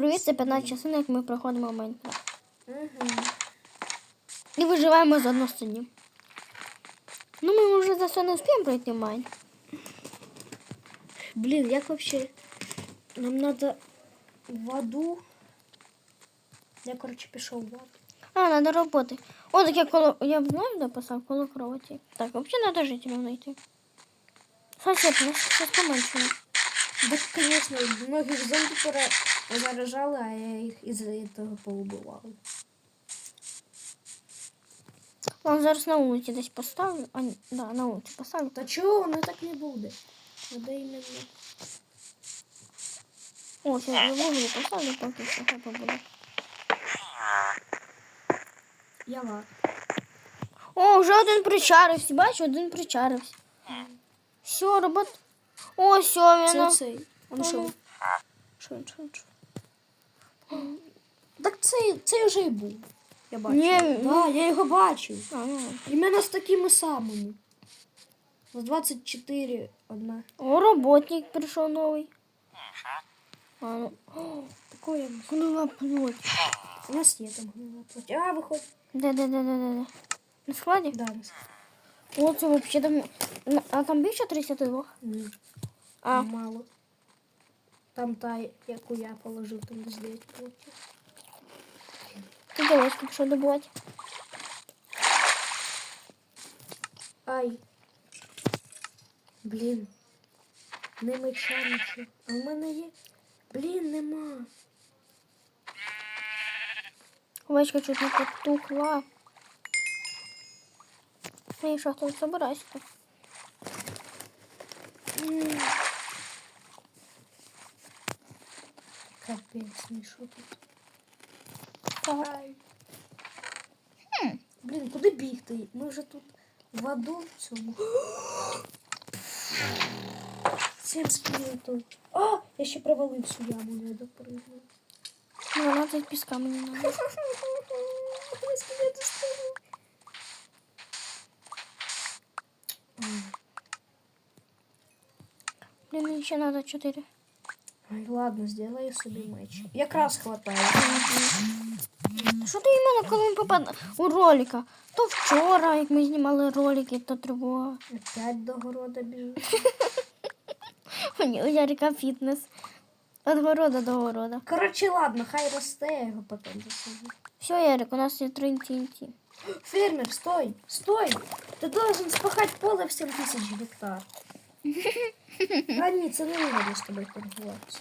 Привіт, це 15 частин, як ми проходимо Майнкрафт. Угу. І виживаємо за одну сцені. Ну, ми вже за все не успіємо пройти Майн. Блін, як вообще? Нам надо в аду. Я, короче, пішов в ад. А, надо роботи. О, таке коло. Я знаю, де писав коло кроваті. Так, взагалі треба жителів знайти. Сосед, нас щось поменшено. Так, конечно, многих зомби пора заражали, а я їх із-за этого поубивав. Вон зараз на вулиці десь поставлю. А, да, на вулиці поставлю. Та чого воно так не буде? Надо іменно. О, зараз я вуглі поставлю, поки що хай побуде. Я ва. О, вже один причарився. Бачиш, один причарився. Все, робот. О, все, він. Це цей. Он він, що він, що? Так цей, цей вже і був. Я бачу. Ні, да, я його бачив. А, ну. Іменно з такими самими. З 24 одна. О, роботник прийшов новий. А, ну. Такое. Гнила плоть. У нас є там гнила плоть. А, виходь. Де? На складі? Да, нас. О, це взагалі там. А там більше 32? Ні, А, мало. Там та, яку я положив, там десь 9 плоті. ти девочку пішов добувати. Ай. Блін. Не меча нічого. А в мене є. Блін, нема. Овечка чуть не потухла. Ну і що, хто забирайся? М. Капець, ну що тут? Так. Ай. Блін, куди бігти? Ми вже тут в аду в цьому. Сім. А, я ще провалив цю яму, не допрыгнув. 12 піска мені надо. Я скелети ставлю. Блін, мені ще треба 4. Ай, ладно, сделаю собі меч. Якраз хватає. Що ти іменно, коли ми попадемо у ролика? То вчора, як ми знімали ролики, то тривога. Опять до города біжу. У нього Ярика фітнес. Від города до города. Короче, ладно, хай росте, я його потім засажу. Все, Ярик, у нас є 3 TNT. Фермер, стой, стой! Ты должен спахать поле в 7 тысяч гектар. А ні, це не вигодно з тобою торгуватися.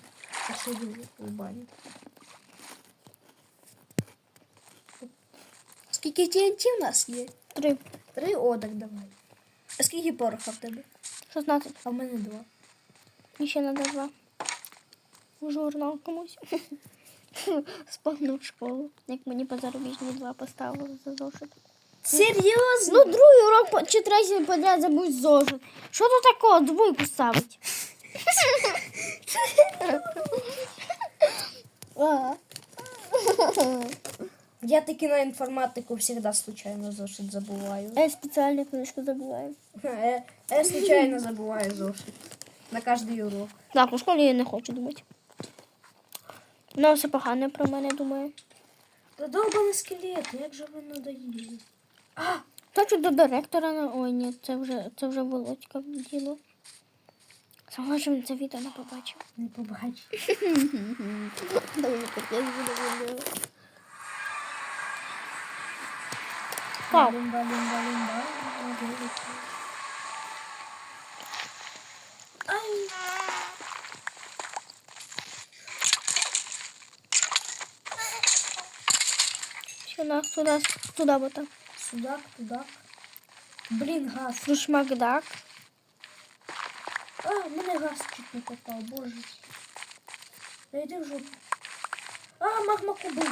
Я сидів в бані. Скільки TNT в нас є? 3. Три одак давай. А скільки пороха в тебе? 16. А в мене два. І ще надо 2. Журнал комусь. Спогнув школу. Як мені по зарубіжні 2 поставили за зошит. Серйозно? Ну, другий урок чи третій подряд забудь зошит. Що тут такого? Двойку ставить. Я таки на інформатику всегда случайно зошит забуваю. Я спеціальну книжку забуваю. Я, я случайно забуваю зошит. На кожний урок. Так, у школі я не хочу думати. Ну, все погане про мене думає. Та довбаний скелет, як же ви надоїли. Хочу до директора. Ой, ні, це вже це вже Володька діло. Він це відео не побачив. не побачив. Балім. Ай. Сюди, сюди, туди, вот так. Судак, тудак. Блін, газ. Фрушмакдак. А, в мене газ чуть не попав, боже. Да йди в жопу. А, магма куби.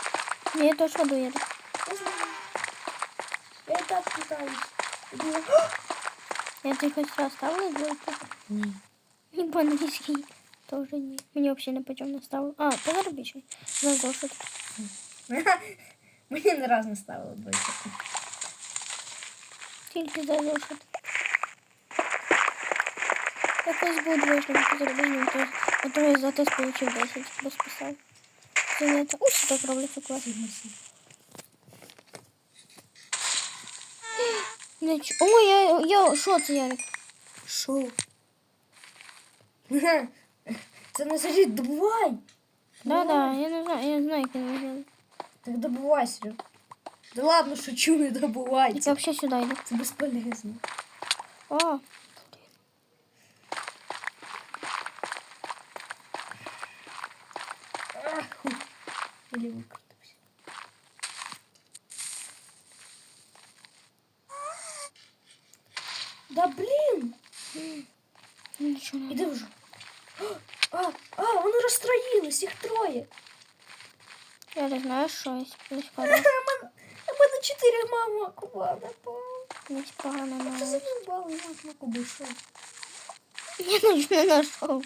Ні, я теж воду їду. Я і так питаюсь. Іди. Я тільки раз ставила двойку. Ні. І по-англійськи теж ні. Мені взагалі не почем не ставили. А, по зарубіжні. За зошит. Мені не раз не ставили двойку. Тільки за зошит. Якось був двоєчник зарубіжнім, то, я за тест получив 10, розписав. Це не це. Ось так роблять у класі. Сильно сильно. Не ч- О, я, я, що це, Ярик? Шо? Це не сидіть, добувай. Да-да, я не знаю, я не знаю, як він виглядає. Так добувай, Серег. Да ладно, шучу, не добувай. Я Це, взагалі сюди йду. це безполезно. О. Или викрутився. Да блін! нічого не Іди вже. А, а, вони розстроїлись, їх троє. Я не знаю, що є. Десь А погано. мене- а мене чотири мама кубана. Десь погано Це мало. задовбали, мама куби, що? Я нічого не знайшов.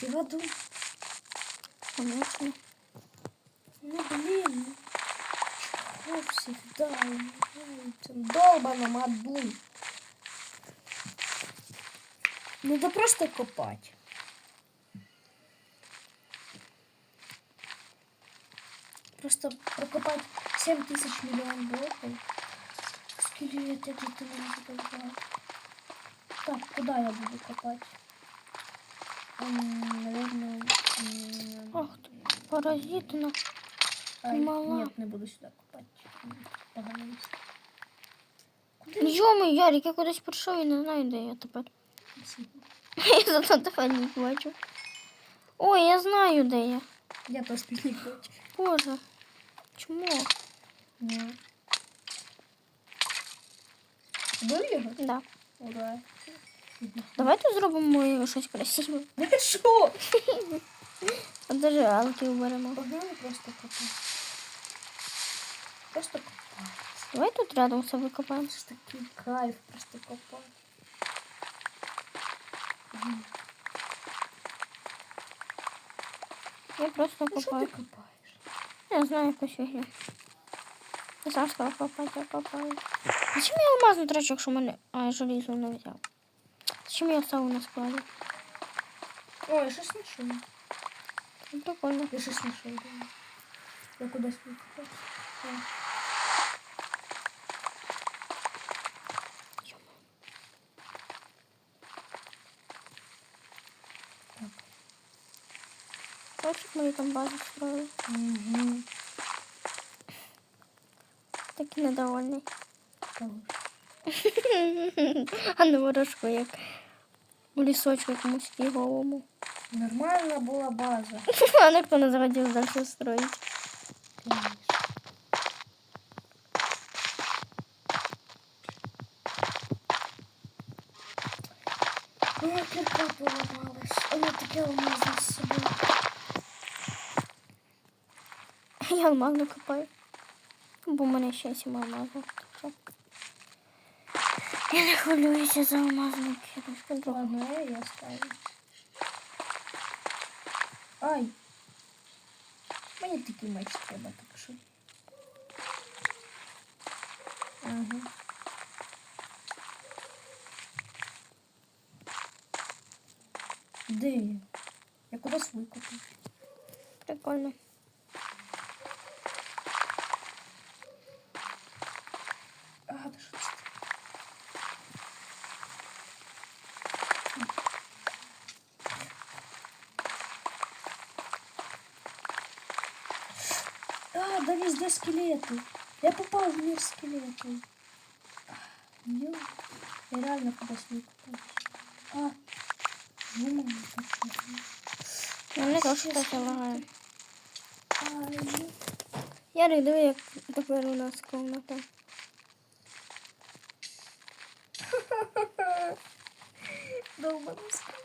Ти в аду. Конечно. Ну блін. Чого всегда? Цим долбаном аду. Ну да просто копать. Просто прокопать 7 тысяч миллион блоков. Скелеты где-то надо добавить. Так, куда я буду копать? М, Наверное... м, Ах ти, паразити на. Мала. Нет, не буду сюда копать. Погано. Йоми, Ярик, я кудись прийшов і не знаю, де я тепер. Я зато тепер не бачу. Ой, я знаю, де я. Я просто не хочу. Боже. Чому? Ні. Бив його? Да. Ура. Давайте зробимо його щось красиве. Ну що? А даже алки уберемо. Погнали просто копати. Просто копати. Давай тут рядом все викопаємо. Це ж такий кайф просто копати. Мгм. Я просто Ну що ти копаю. копаєш? Я знаю якусь фігню. Я сам сказав попасть, я копаю. Зачем я алмазну трачу, якщо мене. А, я не взяв. Зачем я саву на складі? Ой, щось не Ну, Прикольно. Я щось не думаю. Я кудись не О. Бачиш, мої там базу строїли. Угу. Такий недовольний. А не ворожку, як у лісочку комусь голому. Нормальна була база. А ніхто не захотів далі строїти. Конечно. Ой, кирка поламалась. Вона таке алмазне з собою. Я алмазну копаю. Бо в мене ще сім алмазів. Я не хвилююся за алмазну кірочку. Ладно, я її оставлю. Ай. Мені такий меч треба, так що. Ага. Де я? Я кудись викопав. Прикольно. А, везде скелеты. Я попал в мир скелетов. Ё, я реально куда-то выкопал. А, ну, Мене теж щось лагає. Ай, Ярик, диви, як тепер у нас комната. долбаный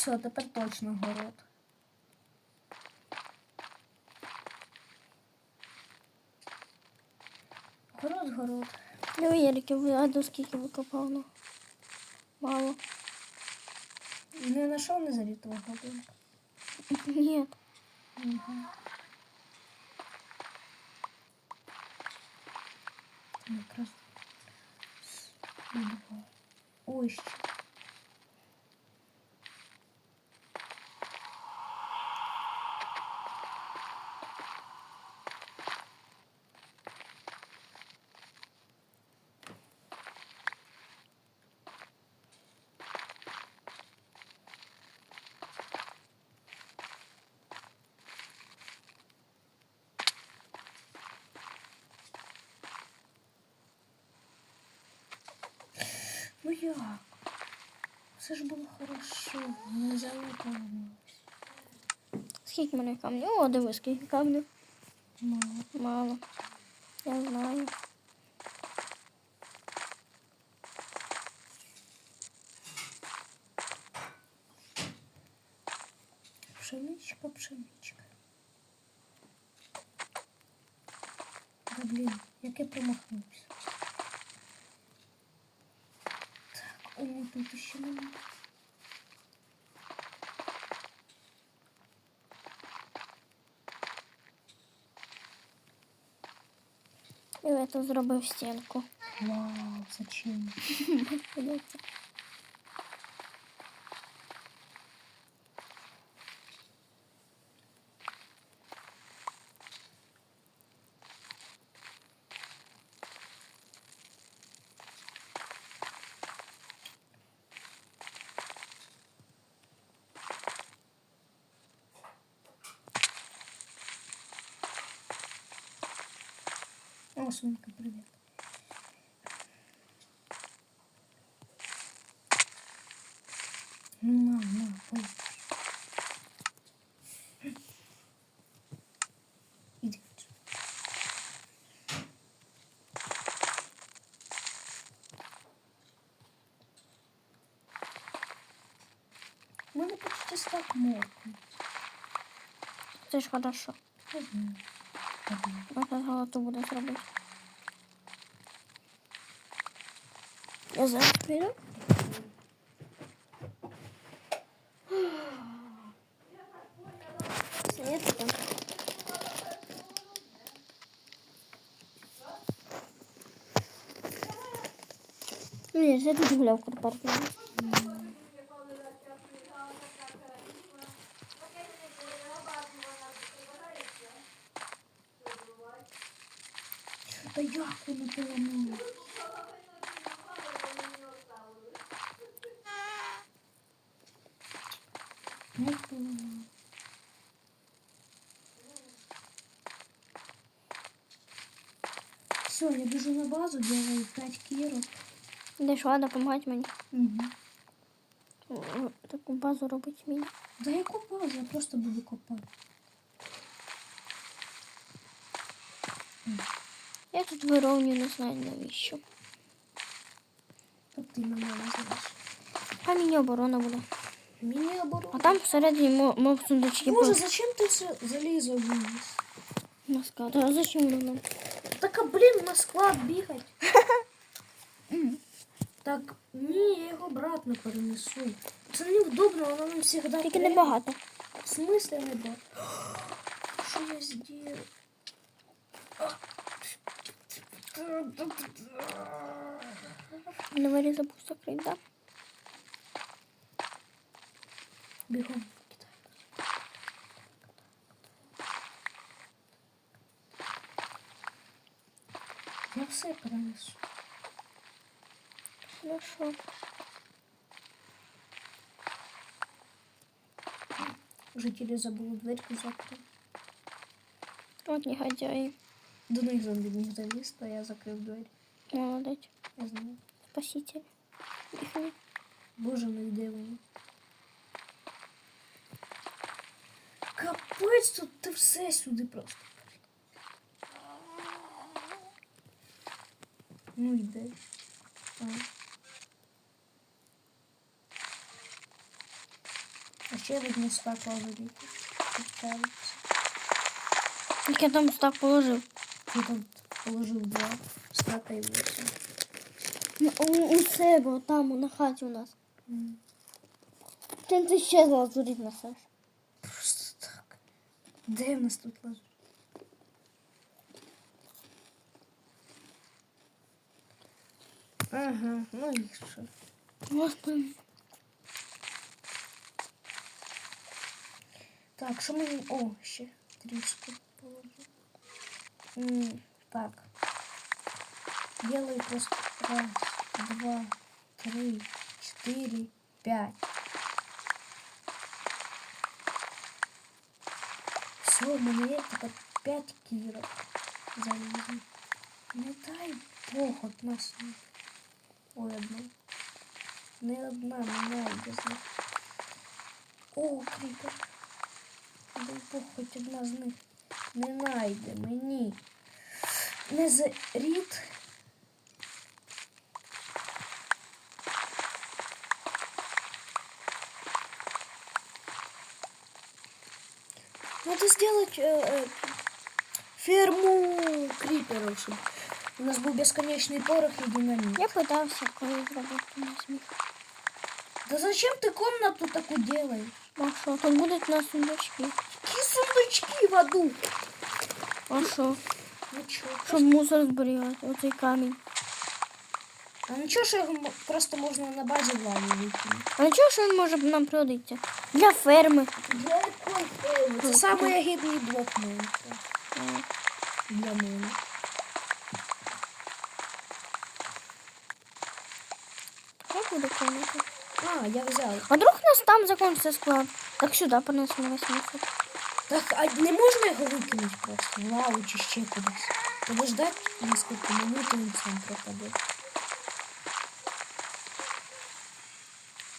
все, тепер точно город. Город, город. Диви, Ярик, я а до скільки викопав, ну. Мало. Не знайшов незалітого годинка. Ні. Угу. Якраз. Ой, ще. Як? Все ж було хорошо, не залуталось. Скільки мене камнів? О, диви, скільки камнів. Мало. Мало. Я знаю. Пшеничка, пшеничка. Да блін, як я промахнувся. о, тут ще немає. І я тут зробив стінку. Вау, зачем? Подивіться. О, Сонька, привіт. Ну, на, на, ой. Іди. У мене почти стак мокрий. Це ж хорошо. Не знаю. Ладно. Можна золоту буде зробити. Я зараз піду. Світка. Ні, я тут гуляв в Карпатах. базу, делаю 5 кірок. Де ж ладно, допомагати мені. Угу. О, Таку базу робить мені. Да яку базу? Я просто буду копати. Я тут вировнюю, не знаю навіщо. От ти мене не знаєш. А мені оборона буде. Мені оборот. А там всередині мо- мов сундучки Боже, будуть. зачем ти це залізо виніс? на склад. А зачем воно? Так, а блін, на склад бігать. Так, ні, я його обратно перенесу. Це невдобно, воно не завжди. Тільки небагато. В смысле не было? Что я сделал? Двері забув закрити, да? Бегом. Я все перенесу. Хорошо. Жителі забули дверку закрити. От негодяї. До них зомбі не заліз, то я закрив двері. Молодець. Я знаю. Спаситель. Боже, ну йде вони. Капець, тут ти все сюди просто. Ну йде. А. А ще видно стакла велика. Підставиться. Тільки я там так положив. Я тут положив два стака і вісім. Ну, у, у себе, там, на хаті у нас. М. Ти ти ще лазурить несеш. Просто так. Де в нас тут лазурь? Ага, ну і що? Господи. Так, що мені. О, ще трішки положу. М, Так. Делаю просто раз, два, три, четыре, пять. Все, у мене є тепер п'ять кірок. Залізу. Не дай Бог от нас. не- Ой, одну. Не одна, не найде з них. О, кріпер. Дай Бог, хоч одна з них не найде мені. Не за рід. Надо сделать э, э, ферму криперов, чтобы у нас был бесконечный порох и динамит. Я питався, коли зробити не зміг. Да зачем ты комнату такую делаешь? А що, тут будуть у нас сундучки. Какие сундучки в аду? А що? Ну чё? Щоб мусор зберігати, оцей камінь. А ничего, что его мо- просто можно на базе в лаву выкинуть. А нічого, що він може нам пригодитися? Для ферми. Для якої ферми? Це самий огидний блок Майнкрафта. А, Для мене. А, я взяв. А вдруг у нас там закончиться склад? Так сюди понесемо весь мусор. Так, а не можна його викинути просто в лаву чи ще кудись? Подождать несколько минут і він сам пропаде.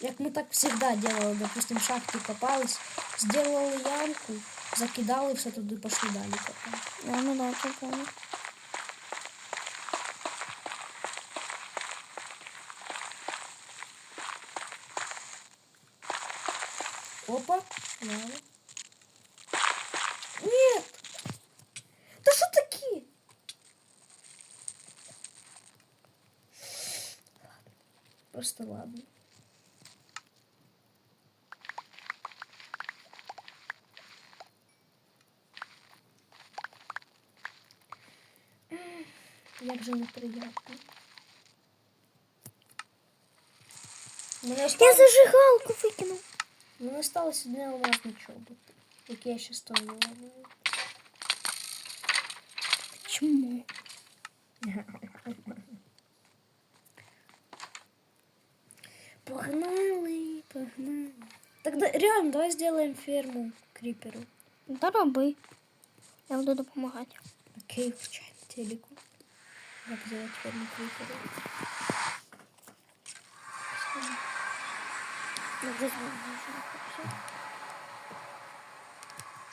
Як ми так всегда делали, допустим, в шахті копались, сделали ямку, закидали все туди, пошли далі копати. Я ну да, це Опа, лава. Нет! Да что такие? Просто ладно. Як же неприятно. Я зажигалку викинув. Ну, осталось одне алмазне чобот, яке я ще стою ламаю. Чому? Погнали, погнали. Тогда реально, давай сделаем ферму криперу. Та роби. Я буду допомагати. Окей, включай телеку. Как сделать ферму криперу?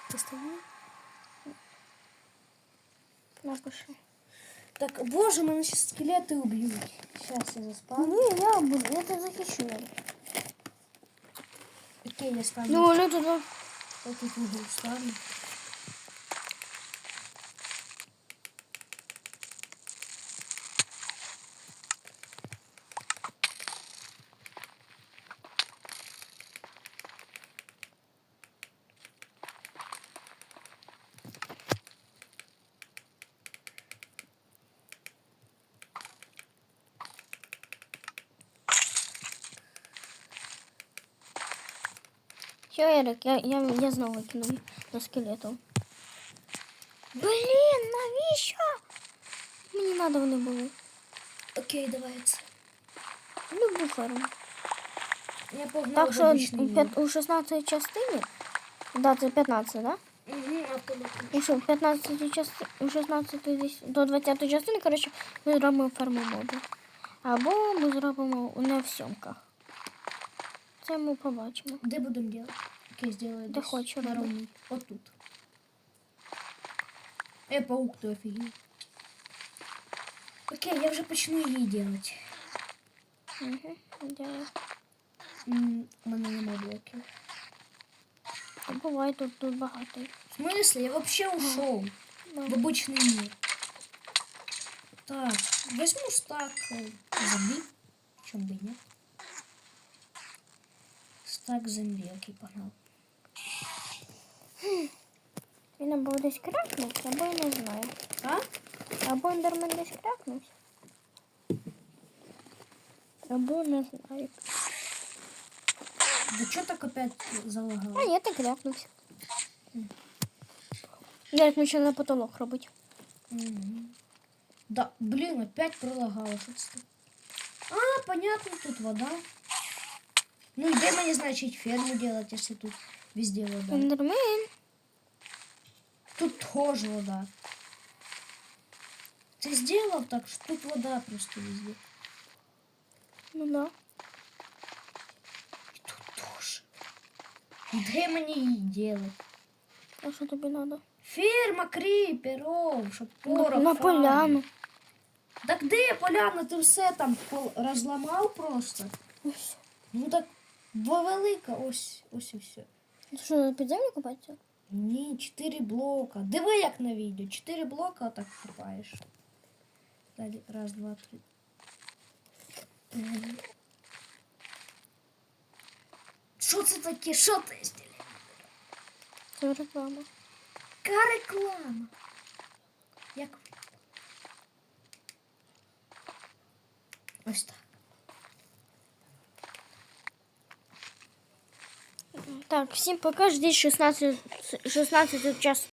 Достаю. На, пошли. Так, боже, меня сейчас скелеты убьют. Сейчас я заспал. Не, я буду, я это захищу. Окей, я ставлю. Ну, вот это да. Вот это угол ставлю. Все, Ерик, я, я, я знову кинув до скелетів. Блін, навіщо? Мені треба вони були. Окей, давай це. Люблю ферму. Я погнал Так що у, п'ят- у 16 частині, да, це 15, да? Угу, автоматично. І що в 15 части, у 16 десь до 20 частини, коротше, ми зробимо ферму моду. Або ми зробимо не в сьомках. Це ми побачимо. Де будемо делать? Окей, сделаю Де десь хочу на робити. ровні. От тут. Е, паук, ти офігел. Окей, я вже почну її делать. Угу, дякую. М, У мене нема блоків. Та буває тут, тут багато. В смысле? Я вообще ушел Ну, в обычный мир. Так, возьму стак э, зомби. Чем бы и нет. Стак зомби, окей, погнал. Він або десь крякнувся, або я не знаю. А? Або ендермен десь крякнувся. Або не знаю. Да что так опять А я так крякнувся. Як ми ще на потолок робить. Мгм. Да, блин, опять пролагало. А, понятно, тут вода. Ну где мне, значит, ферму делать, если тут Везде вода. Эндермен. Тут тоже вода. Ты сделал так, что тут вода просто везде. Ну да. И тут тоже. Дай мне делать. А что тебе надо? Ферма криперов, щоб порох. На поляну. Так где поляна? Ты все там разломал просто. Ось. Ну так велика, ось, ось и все. Ти що, на підземлі купатися? Ні, чотири блока. Диви, як на відео. Чотири блока отак купаєш. Далі, раз, два, три. Мгм. Що це таке? Що ти стілі? Це реклама. Яка реклама? Як? Ось так. Так, всім пока, ждіть 16, 16 час